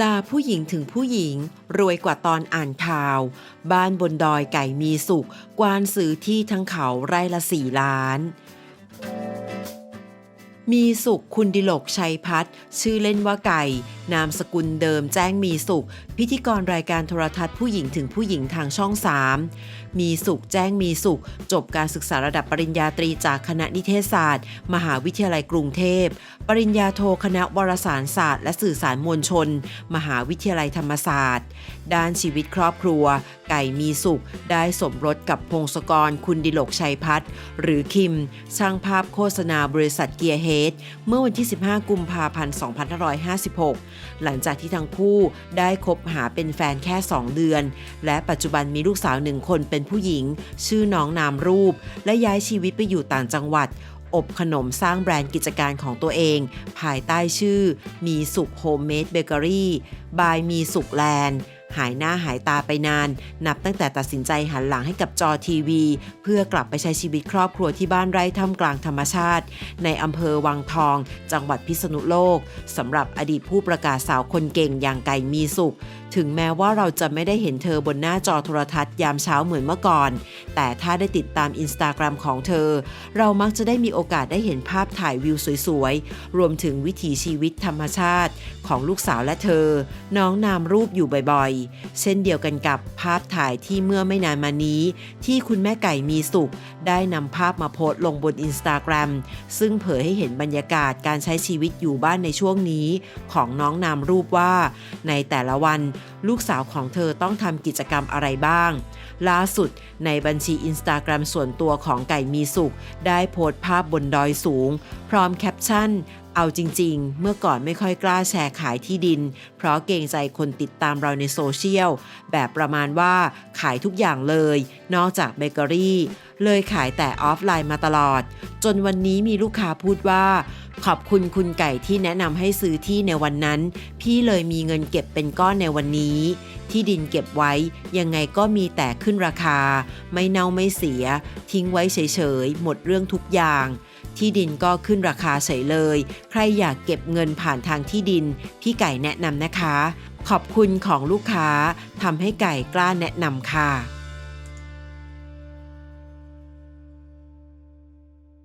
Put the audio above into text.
ลาผู้หญิงถึงผู้หญิง รวยกว่าตอนอ่านข่าว บ้านบนดอยไก่มีสุข กวานซื้อที่ทั้งเขาไร่ละสี่ล้าน มีสุขคุณดิลกชัยพัฒน์ชื่อเล่นว่าไก่ นามสกุลเดิมแจ้งมีสุข พิธีกรรายการโทรทัศน์ผู้หญิงถึงผู้หญิงทางช่อง 3 มีสุขแจ้งมีสุข จบการศึกษาระดับปริญญาตรีจากคณะนิเทศศาสตร์ มหาวิทยาลัยกรุงเทพ ปริญญาโทคณะวารสารศาสตร์ และสื่อสารมวลชน มหาวิทยาลัยธรรมศาสตร์ ด้านชีวิตครอบครัว ไก่มีสุข ได้สมรสกับพงศกรคุณดิลกชัยพัฒน์หรือคิม ช่างภาพโฆษณาบริษัทเกียร์เฮดเมื่อวันที่ 15 กุมภาพันธ์ 2556 หลังจากที่ทั้งคู่ได้คบหาเป็นแฟนแค่ 2 เดือน และปัจจุบันมีลูกสาวหนึ่งคนเป็นผู้หญิง ชื่อน้องนามรูป และย้ายชีวิตไปอยู่ต่างจังหวัดอบขนมสร้างแบรนด์กิจการของตัวเอง ภายใต้ชื่อ มีสุขโฮมเมดเบเกอรี่ บายมีสุขแลนด์ หายหน้าหายตาไปนาน นับตั้งแต่ตัดสินใจหันหลังให้กับจอทีวี เพื่อกลับไปใช้ชีวิตครอบครัวที่บ้านไร่ท่ามกลางธรรมชาติ ในอำเภอวังทอง จังหวัดพิษณุโลกสำหรับอดีตผู้ประกาศสาวคนเก่งอย่างไก่มีสุข ถึงแม้ว่าเราจะไม่ได้เห็นเธอบนหน้าจอโทรทัศน์ยามเช้าเหมือนเมื่อก่อน แต่ถ้าได้ติดตามอินสตาแกรมของเธอ เรามักจะได้มีโอกาสได้เห็นภาพถ่ายวิวสวยๆ รวมถึงวิถีชีวิตธรรมชาติ ของลูกสาวและเธอ น้องนามรูปอยู่บ่อยเช่นเดียวกันกับภาพถ่ายที่เมื่อไม่นานมานี้ ที่คุณแม่ไก่มีสุข ได้นำภาพมาโพสต์ลงบนอินสตาแกรมซึ่งเผยให้เห็นบรรยากาศการใช้ชีวิตอยู่บ้านในช่วงนี้ ของน้องนามรูปว่า ในแต่ละวันลูกสาวของเธอต้องทำกิจกรรมอะไรบ้าง ล่าสุดในบัญชีอินสตาแกรมส่วนตัวของไก่มีสุข ได้โพสต์ภาพบนดอยสูง พร้อมแคปชั่น เอาจริงๆ เมื่อก่อนไม่ค่อยกล้าแชร์ขายที่ดิน เพราะเกรงใจคนติดตามเราในโซเชียล แบบประมาณว่าขายทุกอย่างเลย นอกจากเบเกอรี่ เลยขายแต่ออฟไลน์มาตลอด จนวันนี้มีลูกค้าพูดว่า ขอบคุณคุณไก่ที่แนะนำให้ซื้อที่ในวันนั้น พี่เลยมีเงินเก็บเป็นก้อนในวันนี้ ที่ดินเก็บไว้ยังไงก็มีแต่ขึ้นราคา ไม่เน่าไม่เสีย ทิ้งไว้เฉยๆหมดเรื่องทุกอย่าง ที่ดินก็ขึ้นราคาเฉยเลย ใครอยากเก็บเงินผ่านทางที่ดิน พี่ไก่แนะนำนะคะ ขอบคุณของลูกค้าทำให้ไก่กล้าแนะนำค่ะ